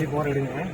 வண்டி போற எடுங்க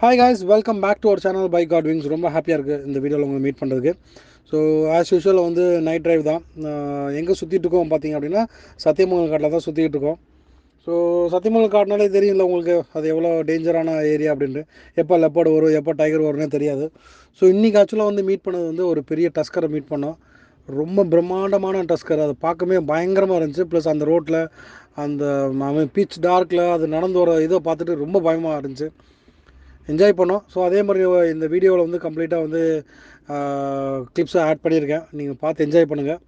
hi guys welcome back to our channel bike got wings ரொம்ப ஹாப்பியாக இருக்குது இந்த வீடியோவில் உங்களை மீட் பண்ணுறதுக்கு ஸோ ஆஸ் யூஷுவல் வந்து நைட் டிரைவ் தான். எங்கே சுற்றிட்டு இருக்கோம் பார்த்தீங்க அப்படின்னா சத்தியமங்கல் காட்டில் தான் சுற்றிட்டு இருக்கோம். ஸோ சத்தியமங்கல் காட்டினாலே தெரியும்ல உங்களுக்கு அது எவ்வளோ டேஞ்சரான ஏரியா அப்படின்ட்டு. எப்போ லெப்பர்டு வரும் எப்போ டைகர் வரும்னே தெரியாது. ஸோ இன்றைக்கி ஆக்சுவலாக வந்து மீட் பண்ணது வந்து ஒரு பெரிய டஸ்கரை மீட் பண்ணோம். ரொம்ப பிரம்மாண்டமான டஸ்கர் அது பார்க்கவே பயங்கரமாக இருந்துச்சு. ப்ளஸ் அந்த ரோட்டில் அந்த அவன் பீச் டார்க்கில் அது நடந்து வர இதை பார்த்துட்டு ரொம்ப பயமாக இருந்துச்சு. என்ஜாய் பண்ணோம். ஸோ அதே மாதிரி இந்த வீடியோவில் வந்து கம்ப்ளீட்டாக வந்து கிளிப்ஸை ஆட் பண்ணியிருக்கேன் நீங்கள் பார்த்து என்ஜாய் பண்ணுங்கள்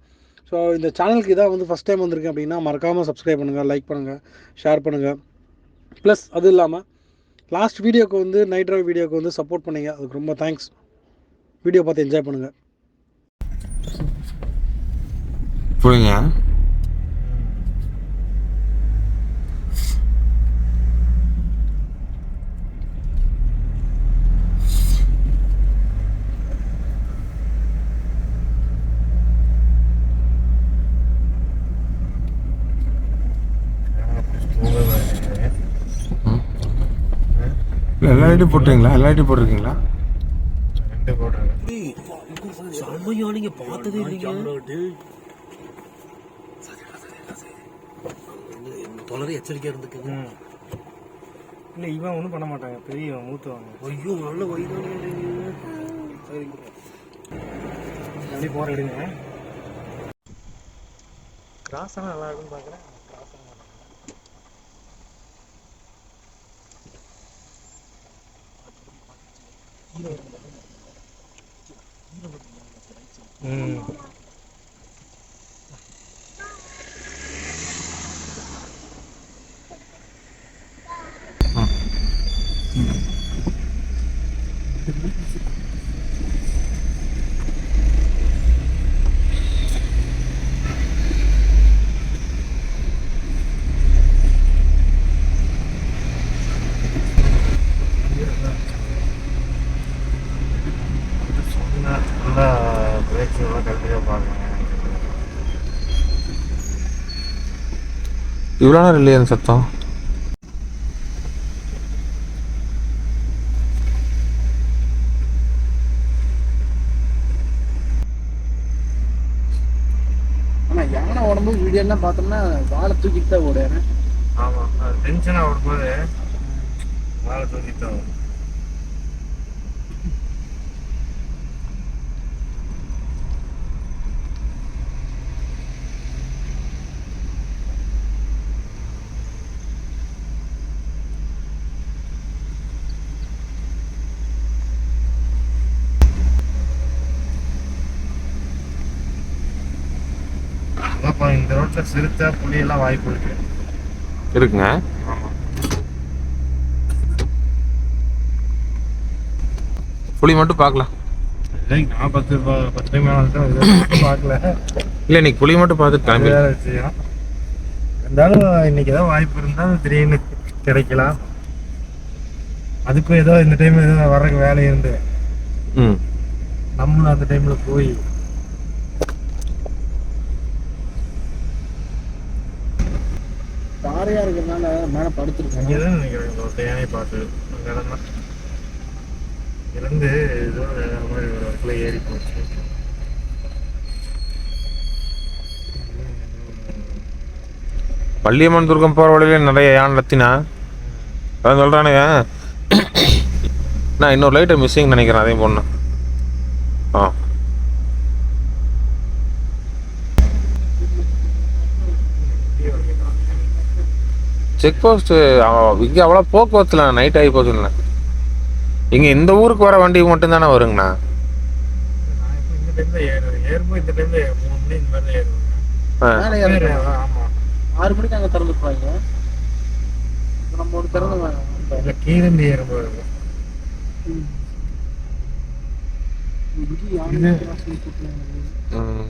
ஸோ இந்த சேனலுக்கு இதாக வந்து ஃபஸ்ட் டைம் வந்திருக்கேன் அப்படின்னா மறக்காமல் சப்ஸ்கிரைப் பண்ணுங்கள் லைக் பண்ணுங்கள் ஷேர் பண்ணுங்கள் ப்ளஸ் அது இல்லாமல் லாஸ்ட் வீடியோக்கு வந்து நைட் ட்ரைவ் வீடியோக்கு வந்து சப்போர்ட் பண்ணீங்க. அதுக்கு ரொம்ப தேங்க்ஸ் வீடியோ பார்த்து என்ஜாய் பண்ணுங்கள் புரியுங்க எல்லா ஐடி போட்டுருக்கீங்களா? எல்லா ஐடி போட்டிருக்கீங்களா? ரெண்டு போடுறேன். செம்மையா நீங்க பார்த்ததே இல்லைங்க தொடர எச்சரிக்கையா இருந்துக்குங்க இல்லை இவன் ஒன்றும் பண்ண மாட்டாங்க. பெரிய மூத்தவங்க. ஐயோ நல்ல வயதான வண்டி போற எடுங்க. கிராஸ் நல்லா இருக்கும்னு பார்க்குறேன் கிராஸ் ஆக மாட்டாங்க ம் நல்லா பார்க்கணும் இவ்வளோ நேரம் இல்லையா சத்தம். யானை உடம்பு வீடியோலாம் பார்த்தோம்னா வாழை தூக்கிட்டு தான் ஓடுறேன் ஆமாம் டென்ஷனாக விடும்போது மேலே தூக்கிட்டு தான் வரும். அதான் ரோட்டில் சிறுத்தை புலியெல்லாம் வாய்ப்பு இருக்கு. இருக்குங்க. புளி மட்டும் பார்க்கலாம் நான் பத்து பத்து பார்க்கல. இல்லை இன்னைக்கு புளி மட்டும் பார்த்துட்டு கிளம்பி இருந்தாலும் இன்னைக்கு ஏதோ வாய்ப்பு இருந்தால் திடீர்னு கிடைக்கலாம் அதுக்கும் ஏதோ இந்த டைம் ஏதோ வர்றதுக்கு வேலை இருந்து. நம்மளும் அந்த டைம்ல போய் பாறையாக இருக்கிறதுனால மேலே படுத்துருக்கேன். அங்கே தான் நினைக்கிறேன் இந்த ஒரு யானை பார்த்து அந்த இடம் தான் இருந்து ஏதோ வேற மாதிரி ஒரு இடத்துல ஏறி போச்சு. பள்ளியம்மன் துர்க்கம் போகிற வழியில நிறைய யானை லத்தினா அதான் சொல்கிறானுங்க நான் இன்னொரு லைட்டை மிஸ்ஸிங் நினைக்கிறேன் அதையும் போடணும் ஆ செக் போஸ்ட்டு இங்கே அவ்வளோ போக்குவரத்துல நைட் ஆகி போச்சுண்ணே இங்கே இந்த ஊருக்கு வர வண்டி மட்டும்தானே வருங்கண்ணா? ஆறு மணிக்கு அங்கே திறந்துருப்பாங்க. நம்ம ஒரு திறந்து இல்ல கீழே இருந்து ஏறும்போது. ம்.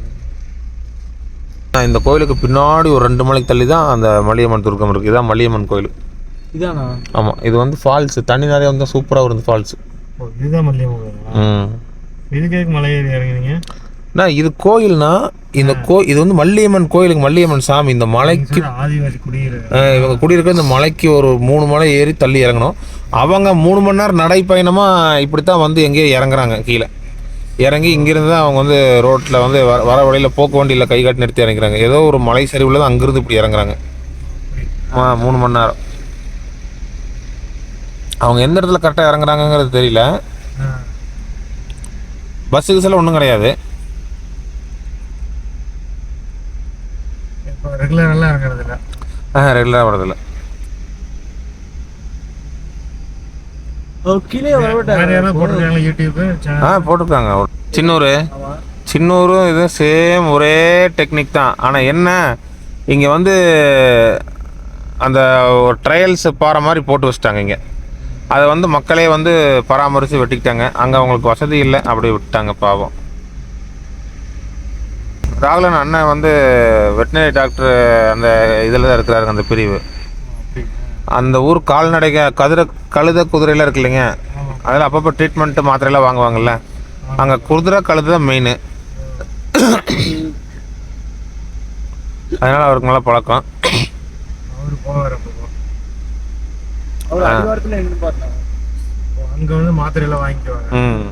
இந்த கோயிலுக்கு பின்னாடி ஒரு ரெண்டு மலைக்கு தள்ளி தான் அந்த மல்லியம்மன் துர்க்கம் இருக்குது இதான் மல்லியம்மன் கோயில். இதானா? ஆமாம் இது வந்து ஃபால்ஸ் தண்ணி நிறைய வந்து சூப்பராக வருது ஃபால்ஸ் இதுதான் மல்லியம்மன் இதுக்கு மலை ஏறி இது கோயில்னா இந்த கோ இது வந்து மல்லியம்மன் கோயிலுக்கு மல்லியம்மன் சாமி. இந்த மலைக்கு இவங்க குடியிருக்க இந்த மலைக்கு ஒரு மூணு மலை ஏறி தள்ளி இறங்கணும். அவங்க மூணு மணி நேரம் நடைப்பயணமாக இப்படி தான் வந்து எங்கேயோ இறங்குறாங்க கீழே. இறங்கி இங்கிருந்து தான் அவங்க வந்து ரோட்டில் வந்து வர வர வழியில் போக்கு வண்டியில் கை காட்டி நிறுத்தி இறங்கிறாங்க. ஏதோ ஒரு மலை சரிவில் தான் அங்கிருந்து இப்படி இறங்குறாங்க. ஆ மூணு மணி நேரம். அவங்க எந்த இடத்துல கரெக்டாக இறங்குறாங்கங்கிறது தெரியல. பஸ்ஸுக்கு சில ஒன்றும் கிடையாது. ரெகுலரெல்லாம் இறங்குறது இல்லை ரெகுலராக வரதில்ல கீழே வேற யாராவது போட்டிருக்காங்களா யூடியூப் ஆ போட்டிருக்காங்க. சின்னூர். சின்னூரும் இதுவும் சேம் ஒரே டெக்னிக் தான். ஆனால் என்ன இங்கே வந்து அந்த ஒரு ட்ரையல்ஸ் பாறை மாதிரி போட்டு வச்சிட்டாங்க இங்கே. அதை வந்து மக்களே வந்து பராமரித்து வெட்டிக்கிட்டாங்க. அங்கே அவங்களுக்கு வசதி இல்லை. அப்படியே விட்டாங்க பாவம். ராகுலன் அண்ணன் வந்து வெட்டினரி டாக்டர் அந்த இதில் தான் இருக்கிறாருங்க அந்த பிரிவு. அந்த ஊர் கால்நடைக கதிர கழுத குதிரையெல்லாம் இருக்கு இல்லைங்க. அதில் அப்பப்போ ட்ரீட்மெண்ட்டு மாத்திரையெல்லாம் வாங்குவாங்கல்ல. அங்கே குதிரை கழுது தான் மெயின் அதனால் அவருக்கு நல்லா பழக்கம். அங்கே வந்து மாத்திரையெல்லாம் வாங்கிக்குவாங்க ம்.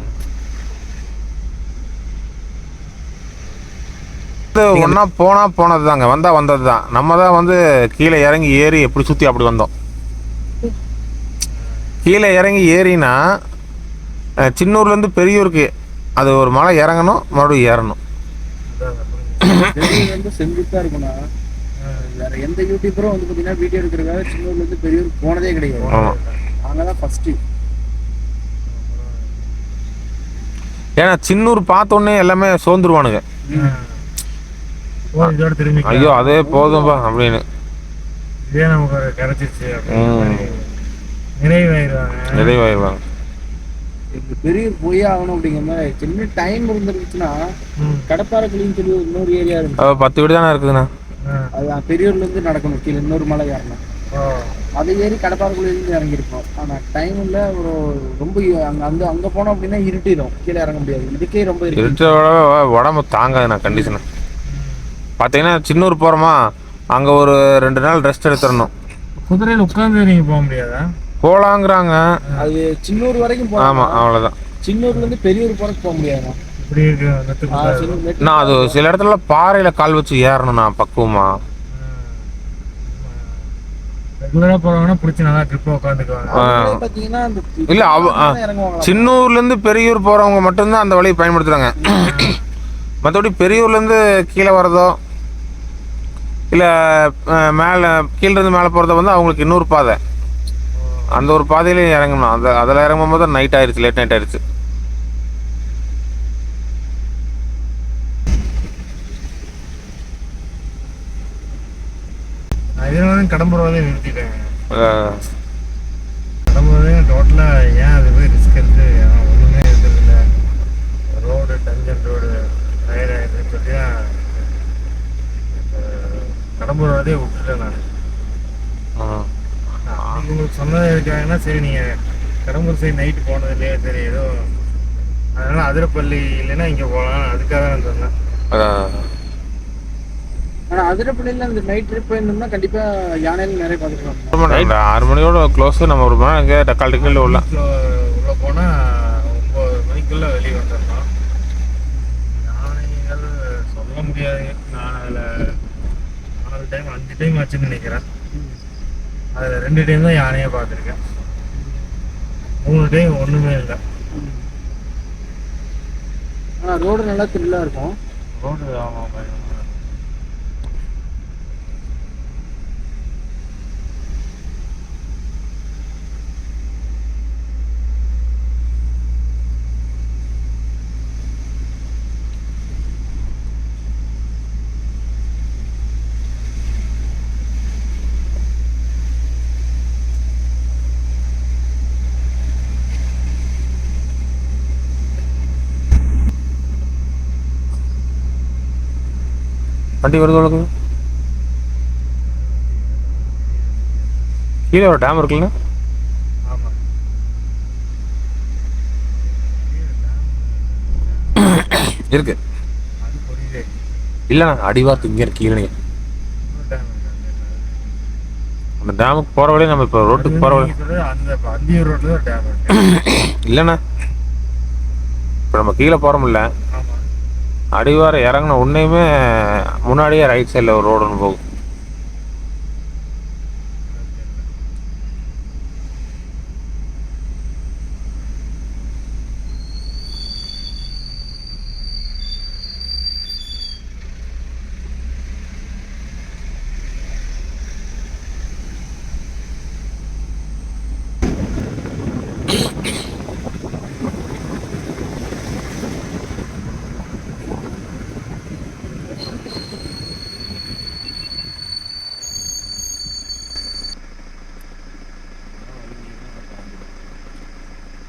ஒன்றா போனால் போனது தாங்க வந்தால் வந்தது தான் நம்ம தான் வந்து கீழே இறங்கி ஏறி எப்படி சுற்றி அப்படி வந்தோம். கீழே இறங்கி ஏறினா சின்னூர்லேருந்து பெரியூருக்கு அது ஒரு மலை இறங்கணும் மறுபடியும் ஏறணும். வந்து செங்குத்தா இருக்கும்னா வேற எந்த யூடியூபரும் வந்து பாத்தீங்கன்னா வீடியோ எடுக்கிறதுக்காக சின்னூர்ல இருந்து பெரியவர் போனதே கிடையாது. ஆமாம் நாங்க தான் ஃபர்ஸ்ட் ஏன்னா சின்னூர் பார்த்தோன்னே எல்லாமே சோர்ந்துருவானுங்க. ஐயோ அதே போதும்பா அப்படின்னு. இதே நமக்கு ஒரு கிடைச்சிருச்சு நிறைவாயிருவாங்க. நிறைவாயிருவாங்க. எங்க பெரியவர் போயே ஆகணும் அப்படிங்கிற மாதிரி சின்ன டைம் இருந்துருச்சுன்னா ம். கடப்பாறைக்குழின்னு சொல்லி இன்னொரு ஏரியா இருக்கு. பத்து வீடு தானே இருக்குதுண்ணா. அது பெரியூர்ல இருந்து நடக்கணும். கீழே இன்னொரு மலை ஏறணும். அதை ஏறி கடப்பாறைக்குள்ள இருந்து இறங்கிருக்கோம் ஆனா டைம் இல்ல ஒரு ரொம்ப அங்க அங்க அங்க போனோம் அப்படின்னா இருட்டிடும். கீழே இறங்க முடியாது. இதுக்கே ரொம்ப இருட்டோட உடம்பு தாங்காதுண்ணா கண்டிஷனு பார்த்தீங்கன்னா சின்னூர் போகிறோமா அங்கே ஒரு ரெண்டு நாள் ரெஸ்ட் எடுத்துடணும். குதிரையில் உட்காந்து நீங்க போக முடியாதா? போகலாங்கிறாங்க அது சின்னூர் வரைக்கும் ஆமாம் அவ்வளோதான் சின்னூர்ல இருந்து பெரியூர் போறதுக்கு போக முடியாது? நான் அது சில இடத்துல பாறையில் கால் வச்சு ஏறணும்ண்ணா பக்குவமா. ரெகுலரா போறவங்கன்னா பிடிச்சி நல்லா ட்ரிப் உட்காந்துக்குவாங்க. அவங்களே பாத்தீங்கன்னா அந்த இல்ல, அவ- ஆ. இறங்குவாங்க சின்னூர்லேருந்து பெரியூர் போகிறவங்க மட்டும்தான் அந்த வழியை பயன்படுத்துகிறாங்க மற்றபடி பெரியூர்லேருந்து கீழே வர்றதோ இல்லை மேலே கீழேருந்து மேலே போகிறதோ வந்து அவங்களுக்கு இன்னொரு பாதை. அந்த ஒரு பாதையிலையும் இறங்கணும். அந்த அதில் இறங்கும் போது நைட் ஆயிடுச்சு லேட் நைட் ஆயிடுச்சு தான் கடம்பூர் வந்து நிறுத்திட்டேன். கடம்பூர் டோட்டலா ஏன் அது போய் ரிஸ்க் எடுத்து ஏன் ஒண்ணுமே இருக்கிறதில்ல ரோடு டஞ்சன் ரோடு டயர் ஆயிடுதுன்னு சொல்லி தான் கடம்பூர் வரதே விட்டுட்டேன் நான். உங்களுக்கு சொன்னது இருக்காங்கன்னா சரி நீங்க கடம்பூர் சைடு நைட்டு போனது இல்லையா? சரி ஏதோ அதனால அதிரப்பள்ளி இல்லைன்னா இங்க போகலாம் அதுக்காக தான் சொன்னேன். அஹ். ஆனா அதிரப்பள்ளியில அந்த நைட் ட்ரிப் போயிருந்தோம்னா கண்டிப்பா யானையில நிறைய நேரம், ஆறு மணியோட க்ளோஸ் நம்ம ஒரு மணி நேரம் இங்கே தக்காளி டிக்கெட்டில் உள்ள. உள்ள உள்ள போனா ஒன்பது மணிக்குள்ள வெளியே வந்துடணும் யானைகள் சொல்ல முடியாது. நான் அதில் நாலு டைம் அஞ்சு டைம் ஆச்சுன்னு நினைக்கிறேன். அதில் ரெண்டு டைம் தான் யானையை பார்த்துருக்கேன். மூணு டைம் ஒன்றுமே இல்லை. ஆனா ரோடு நல்லா த்ரில்லா இருக்கும். ரோடு ஆமாம் வண்டி வருது உனக்கு? கீழே ஒரு டேம் இருக்குல்ல? இருக்கு. இல்லைண்ணா அடிவாரத்து இங்கே இருக்கு கீழே. அந்த டேமுக்கு போகிற வழியே நம்ம இப்போ ரோட்டுக்கு போகிற வழி இல்லைண்ணா. இப்போ நம்ம கீழே போகிறோம்ல அடிவாரம் இறங்கின உடனேயுமே முன்னாடியே ரைட் சைடில் ஒரு ரோடு ஒன்று போகும்.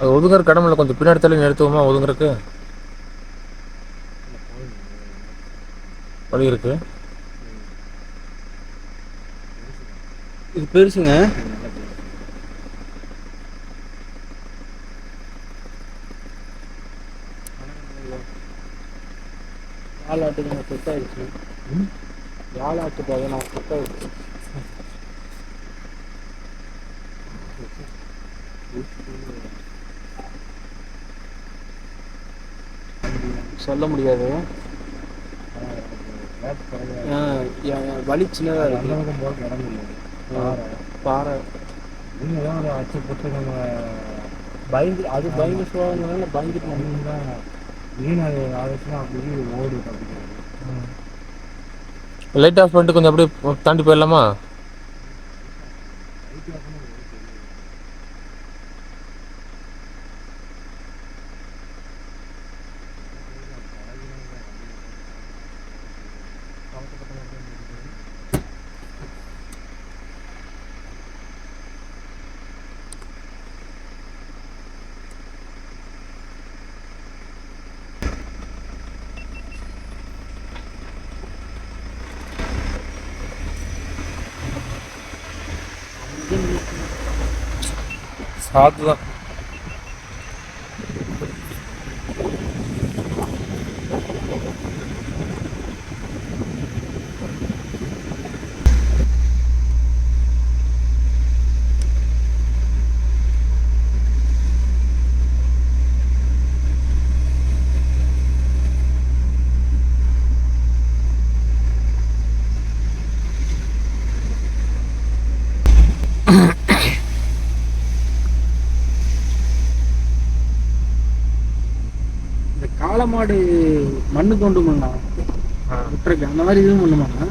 அது ஒதுங்குற கடமையில் கொஞ்சம் பின்னாடி தள்ளி நிறுத்துவோமா ஒதுங்குறக்கு வழி இருக்கு. இது பெருசுங்க. யாழாட்டுக்கு நான் செட் ஆயிடுச்சு யாழாட்டுக்காக நான் செட் ஆயிடுச்சு சொல்ல முடியாது. வலி சின்னதாக இருக்கு. பாறை. நம்ம பயந்து அது பயந்து சோழனால பயந்துட்டு நம்ம தான் மீன் அது அப்படியே ஓடு தப்பிக்கிறது லைட் ஆஃப் பண்ணிட்டு கொஞ்சம் அப்படியே தாண்டி போயிடலாமா? சாத்து தான் இந்த காளமாடு மண்ணு கொண்டு பண்ணா விட்டுருக்கு. அந்த மாதிரி இதுவும் பண்ணுமாண்ணா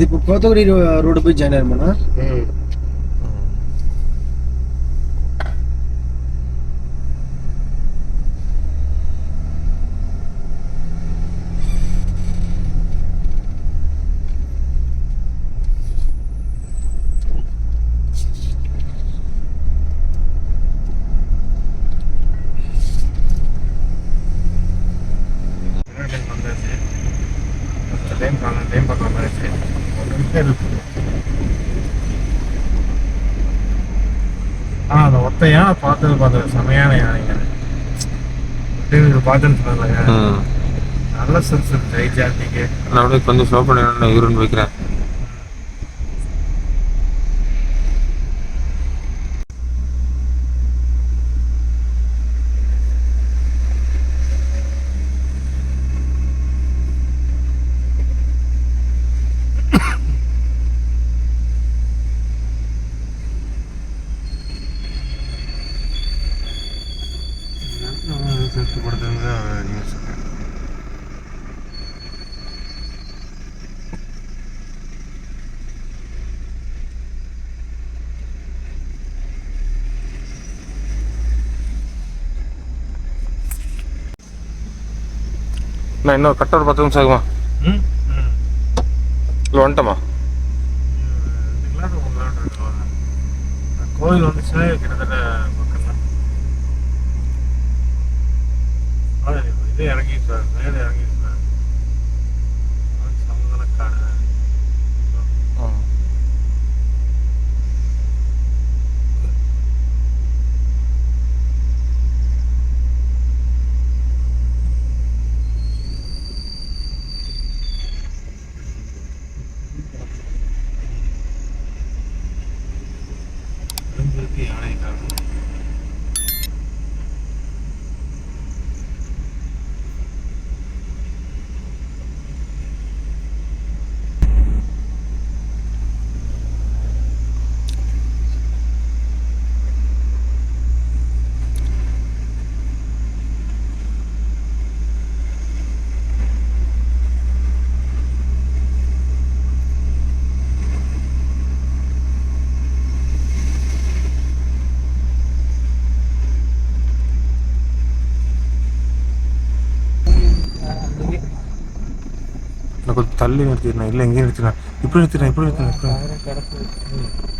ம் இது இப்போ கோத்தகிரி ரோடு போய் ஜாயின் ஆயிருமாண்ணா ம் டைம் வந்தாச்சு ஃபஸ்ட் டைம் பன்னெண்டு டைம் பக்கம் வந்தாச்சு ஒரு நிமிஷம் இருக்கு ஆ அந்த ஒத்த யானை பார்த்தது பார்த்தது. செமையான யானைங்க டிவியில் பார்த்துன்னு சொன்னாங்க. நல்ல சுறுசு ஜெய் ஜாத்திக்கு நான் அப்படியே கொஞ்சம் ஸ்லோ பண்ணி யூரின் வைக்கிறேன். நான் இன்னொரு கரெக்டாக ஒரு பத்து நிமிஷம் ஆகுமா இல்லை வந்துட்டோமா? கோயில் வந்துச்சுன்னா கிட்டத்தட்ட இப்போ இது இறங்கிட்டு இறங்கிட்டு சார் சமதள காடு விரும்புறதுக்கு யானை காரணம் நான் கொஞ்சம் தள்ளி நிறுத்திடுறேன் இல்லை எங்கேயும் நிறுத்திடுறேன் இப்படி நிறுத்திடுறேன் இப்படி நிறுத்திடுறேன்